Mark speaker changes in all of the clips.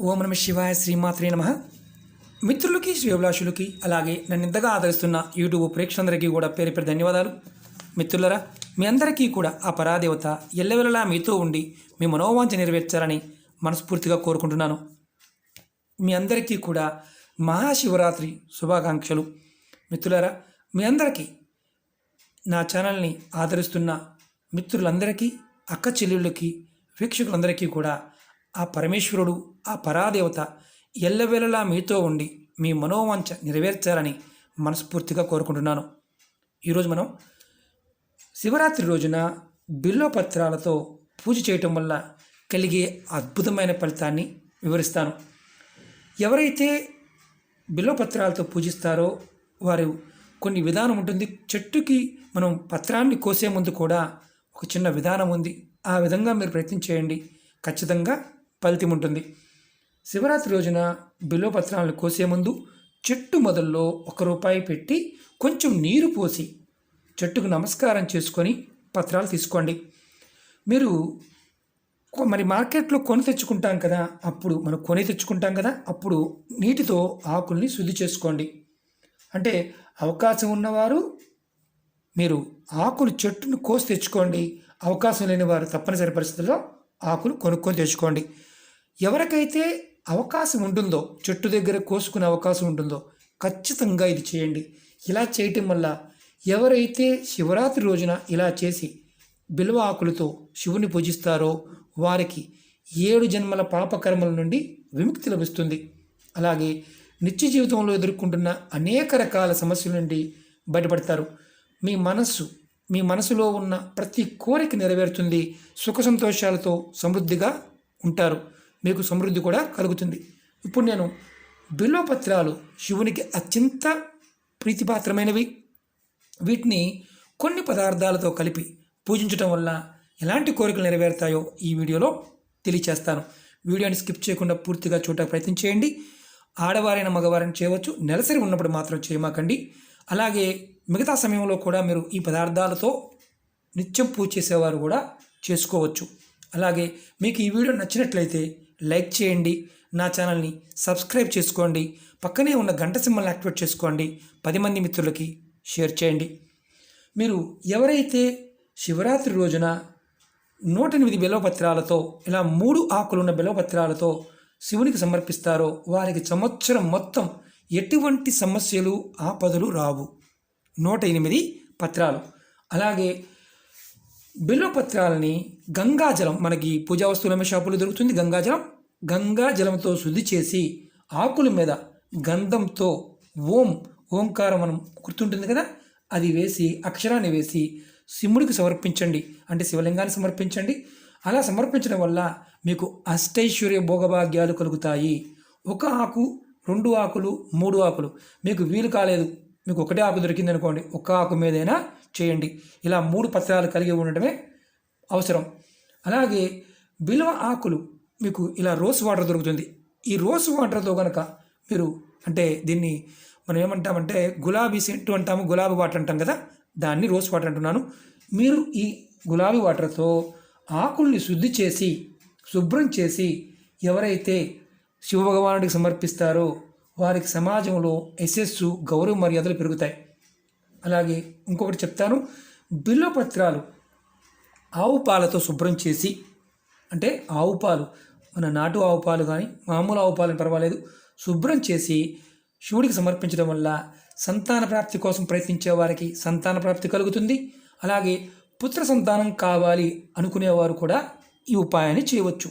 Speaker 1: ఓం నమ శివాయ శ్రీమాత్రే నమ. మిత్రులకి శ్రేభిలాషులకి అలాగే నన్ను ఇంతగా ఆదరిస్తున్న యూట్యూబ్ ప్రేక్షకులందరికీ కూడా పేరు పేరు ధన్యవాదాలు. మిత్రులరా మీ అందరికీ కూడా ఆ పరాదేవత ఎల్లవెల్లలా మీతో ఉండి మీ మనోవాంఛ నెరవేర్చాలని మనస్ఫూర్తిగా కోరుకుంటున్నాను. మీ అందరికీ కూడా మహాశివరాత్రి శుభాకాంక్షలు. మిత్రులరా మీ అందరికీ నా ఛానల్ని ఆదరిస్తున్న మిత్రులందరికీ అక్క చెల్లెళ్ళకి వీక్షకులందరికీ కూడా ఆ పరమేశ్వరుడు ఆ పరాదేవత ఎల్లవేళలా మీతో ఉండి మీ మనోవాంఛ నెరవేర్చాలని మనస్ఫూర్తిగా కోరుకుంటున్నాను. ఈరోజు మనం శివరాత్రి రోజున బిల్వపత్రాలతో పూజ చేయటం వల్ల కలిగే అద్భుతమైన ఫలితాన్ని వివరిస్తాను. ఎవరైతే బిల్వపత్రాలతో పూజిస్తారో వారు కొన్ని విధానం ఉంటుంది. చెట్టుకి మనం పత్రాన్ని కోసే ముందు కూడా ఒక చిన్న విధానం ఉంది. ఆ విధంగా మీరు ప్రయత్నం చేయండి. ఖచ్చితంగా ఫలితం ఉంటుంది. శివరాత్రి రోజున బిల్వపత్రాలను కోసే ముందు చెట్టు మొదల్లో ఒక రూపాయి పెట్టి కొంచెం నీరు పోసి చెట్టుకు నమస్కారం చేసుకొని పత్రాలు తీసుకోండి. మీరు మరి మార్కెట్లో కొని తెచ్చుకుంటాం కదా అప్పుడు మనం కొని తెచ్చుకుంటాం కదా అప్పుడు నీటితో ఆకుల్ని శుద్ధి చేసుకోండి. అంటే అవకాశం ఉన్నవారు మీరు ఆకులు చెట్టును కోసి తెచ్చుకోండి. అవకాశం లేని వారు తప్పనిసరి పరిస్థితుల్లో ఆకులు కొనుక్కొని తెచ్చుకోండి. ఎవరికైతే అవకాశం ఉంటుందో చెట్టు దగ్గర కోసుకునే అవకాశం ఉంటుందో ఖచ్చితంగా ఇది చేయండి. ఇలా చేయటం వల్ల ఎవరైతే శివరాత్రి రోజున ఇలా చేసి బిల్వ ఆకులతో శివుని పూజిస్తారో వారికి ఏడు జన్మల పాపకర్మల నుండి విముక్తి లభిస్తుంది. అలాగే నిత్య జీవితంలో ఎదుర్కొంటున్న అనేక రకాల సమస్యల నుండి బయటపడతారు. మీ మనస్సు మీ మనసులో ఉన్న ప్రతి కోరిక నెరవేరుతుంది. సుఖ సంతోషాలతో సమృద్ధిగా ఉంటారు. మీకు సమృద్ధి కూడా కలుగుతుంది. ఇప్పుడు నేను బిల్వపత్రాలు శివునికి అత్యంత ప్రీతిపాత్రమైనవి. వీటిని కొన్ని పదార్థాలతో కలిపి పూజించటం వల్ల ఎలాంటి కోరికలు నెరవేరుతాయో ఈ వీడియోలో తెలియచేస్తాను. వీడియోని స్కిప్ చేయకుండా పూర్తిగా చూడటానికి ప్రయత్నం చేయండి. ఆడవారైన మగవారిని చేయవచ్చు. నెలసరి ఉన్నప్పుడు మాత్రం చేయమాకండి. అలాగే మిగతా సమయంలో కూడా మీరు ఈ పదార్థాలతో నిత్యం పూజ చేసేవారు కూడా చేసుకోవచ్చు. అలాగే మీకు ఈ వీడియో నచ్చినట్లయితే లైక్ చేయండి నా ఛానల్ని సబ్స్క్రైబ్ చేసుకోండి పక్కనే ఉన్న గంట సింబల్ని యాక్టివేట్ చేసుకోండి పది మంది మిత్రులకి షేర్ చేయండి. మీరు ఎవరైతే శివరాత్రి రోజున నూట ఎనిమిది బిలవపత్రాలతో ఇలా మూడు ఆకులున్న బిలవపత్రాలతో శివునికి సమర్పిస్తారో వారికి సంవత్సరం మొత్తం ఎటువంటి సమస్యలు ఆపదలు రావు. నూట ఎనిమిది పత్రాలు. అలాగే బిల్వపత్రాలని గంగాజలం మనకి పూజా వస్తువుల షాపులో దొరుకుతుంది. గంగాజలం గంగాజలంతో శుద్ధి చేసి ఆకుల మీద గంధంతో ఓం ఓంకారం మనం గుర్తుంటుంది కదా? అది వేసి అక్షరాన్ని వేసి శివుడికి సమర్పించండి. అంటే శివలింగాన్ని సమర్పించండి. అలా సమర్పించడం వల్ల మీకు అష్టైశ్వర్య భోగభాగ్యాలు కలుగుతాయి. ఒక ఆకు రెండు ఆకులు మూడు ఆకులు. మీకు వీలు కాలేదు. మీకు ఒకటే ఆకు దొరికిందనుకోండి. ఒక ఆకు మీదైనా చేయండి. ఇలా మూడు పత్రాలు కలిగి ఉండటమే అవసరం. అలాగే బిల్వ ఆకులు మీకు ఇలా రోస్ వాటర్ దొరుకుతుంది. ఈ రోస్ వాటర్తో కనుక మీరు అంటే దీన్ని మనం ఏమంటామంటే గులాబీ సెంటు అంటాము గులాబీ వాటర్ అంటాం కదా? దాన్ని రోస్ వాటర్ అంటున్నాను. మీరు ఈ గులాబీ వాటర్తో ఆకుల్ని శుద్ధి చేసి శుభ్రం చేసి ఎవరైతే శివభగవానుడికి సమర్పిస్తారో వారికి సమాజంలో యశస్సు గౌరవ మర్యాదలు పెరుగుతాయి. అలాగే ఇంకొకటి చెప్తాను. బిల్వపత్రాలు ఆవు పాలతో శుభ్రం చేసి అంటే ఆవు పాలు మన నాటు ఆవు పాలు కానీ మామూలు ఆవు పాలు పర్వాలేదు శుభ్రం చేసి శివుడికి సమర్పించడం వల్ల సంతాన ప్రాప్తి కోసం ప్రయత్నించే వారికి సంతాన ప్రాప్తి కలుగుతుంది. అలాగే పుత్ర సంతానం కావాలి అనుకునేవారు కూడా ఈ ఉపాయాన్ని చేయవచ్చు.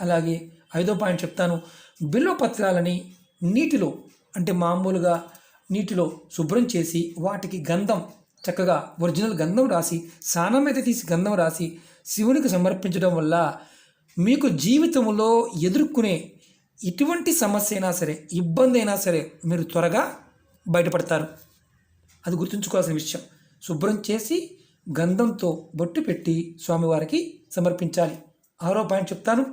Speaker 1: అలాగే ఐదో పాయింట్ చెప్తాను బిల్వపత్రాలని నీటిలో అంటే మామూలుగా నీటిలో శుభ్రం చేసి వాటికి గంధం చక్కగా ఒరిజినల్ గంధం రాసి స్నానం అయితే తీసి గంధం రాసి శివునికి సమర్పించడం వల్ల మీకు జీవితంలో ఎదుర్కొనే ఎటువంటి సమస్య అయినా సరే ఇబ్బంది అయినా సరే మీరు త్వరగా బయటపడతారు. అది గుర్తుంచుకోవాల్సిన విషయం. శుభ్రం చేసి గంధంతో బొట్టు పెట్టి స్వామివారికి సమర్పించాలి. ఆరో పాయింట్ చెప్తాను.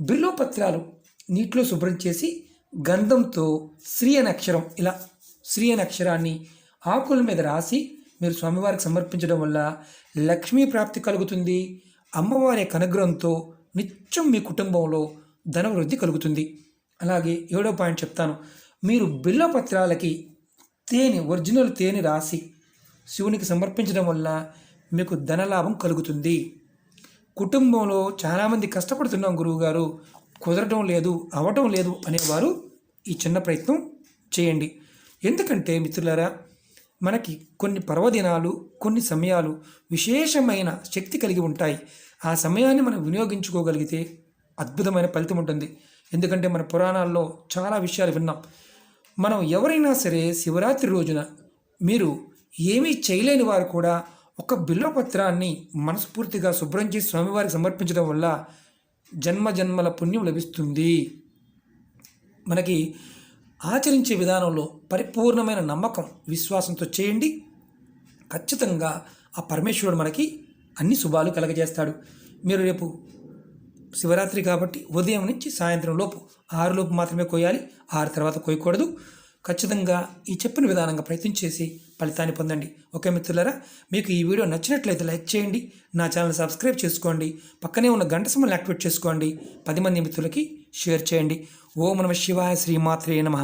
Speaker 1: బిల్వపత్రాలు నీటిలో శుభ్రం చేసి గంధంతో శ్రీ అనే అక్షరం ఇలా శ్రీ అనే అక్షరాన్ని ఆకుల మీద రాసి మీరు స్వామివారికి సమర్పించడం వల్ల లక్ష్మీ ప్రాప్తి కలుగుతుంది. అమ్మవారి కనుగ్రహంతో నిత్యం మీ కుటుంబంలో ధనవృద్ధి కలుగుతుంది. అలాగే ఏడో పాయింట్ చెప్తాను. మీరు బిల్లపత్రాలకి తేనె ఒరిజినల్ తేనె రాసి శివునికి సమర్పించడం వల్ల మీకు ధనలాభం కలుగుతుంది. కుటుంబంలో చాలామంది కష్టపడుతున్నాం గురువుగారు. కుదరటం లేదు అవటం లేదు అనేవారు ఈ చిన్న ప్రయత్నం చేయండి. ఎందుకంటే మిత్రులారా మనకి కొన్ని పర్వదినాలు కొన్ని సమయాలు విశేషమైన శక్తి కలిగి ఉంటాయి. ఆ సమయాన్ని మనం వినియోగించుకోగలిగితే అద్భుతమైన ఫలితం ఉంటుంది. ఎందుకంటే మన పురాణాల్లో చాలా విషయాలు విన్నాం. మనం ఎవరైనా సరే శివరాత్రి రోజున మీరు ఏమీ చేయలేని వారు కూడా ఒక బిల్వపత్రాన్ని మనస్ఫూర్తిగా శుభ్రం చేసి స్వామివారికి సమర్పించడం వల్ల జన్మ జన్మల పుణ్యం లభిస్తుంది. మనకి ఆచరించే విధానంలో పరిపూర్ణమైన నమ్మకం విశ్వాసంతో చేయండి. ఖచ్చితంగా ఆ పరమేశ్వరుడు మనకి అన్ని శుభాలు కలగజేస్తాడు. మీరు రేపు శివరాత్రి కాబట్టి ఉదయం నుంచి సాయంత్రం లోపు ఆరు లోపు మాత్రమే కోయాలి ఆరు తర్వాత కోయకూడదు ఖచ్చితంగా ఈ చెప్పిన విధానంగా ప్రయత్నం చేసి ఫలితాన్ని పొందండి. ఓకే మిత్రులారా? మీకు ఈ వీడియో నచ్చినట్లయితే లైక్ చేయండి. నా ఛానల్ సబ్స్క్రైబ్ చేసుకోండి. పక్కనే ఉన్న గంట సమయాన్ని యాక్టివేట్ చేసుకోండి. పది మంది మిత్రులకి షేర్ చేయండి. ఓం నమ శివాయ శ్రీమాత్రే నమ.